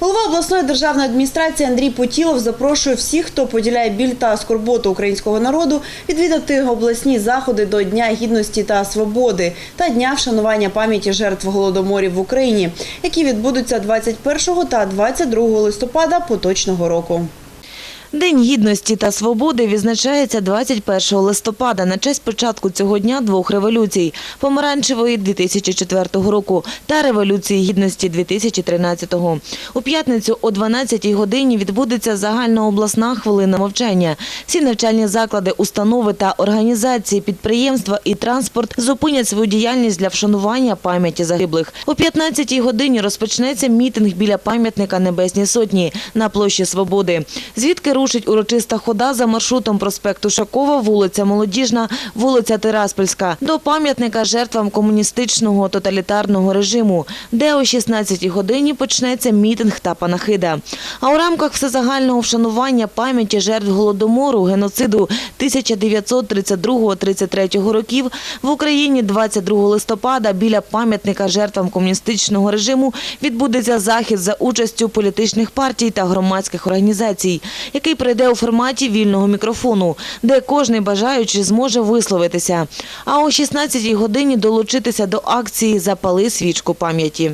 Голова обласної державної адміністрації Андрій Потілов запрошує всіх, хто поділяє біль та скорботу українського народу, відвідати обласні заходи до Дня гідності та свободи та Дня вшанування пам'яті жертв голодоморів в Україні, які відбудуться 21 та 22 листопада поточного року. День гідності та свободи відзначається 21 листопада на честь початку цього дня двох революцій – помаранчевої 2004 року та революції гідності 2013. У п'ятницю о 12 годині відбудеться загальнообласна хвилина мовчання. Всі навчальні заклади, установи та організації, підприємства і транспорт зупинять свою діяльність для вшанування пам'яті загиблих. О 15 годині розпочнеться мітинг біля пам'ятника Небесній Сотні на площі Свободи. Звідки рушить урочиста хода за маршрутом проспекту Шакова, вулиця Молодіжна, вулиця Тираспольська до пам'ятника жертвам комуністичного тоталітарного режиму, де о 16 годині почнеться мітинг та панахида. А у рамках всезагального вшанування пам'яті жертв голодомору, геноциду 1932-33 років в Україні 22 листопада біля пам'ятника жертвам комуністичного режиму відбудеться захід за участю політичних партій та громадських організацій, який прийде у форматі вільного мікрофону, де кожний бажаючий зможе висловитися. А о 16-й годині долучитися до акції «Запали свічку пам'яті».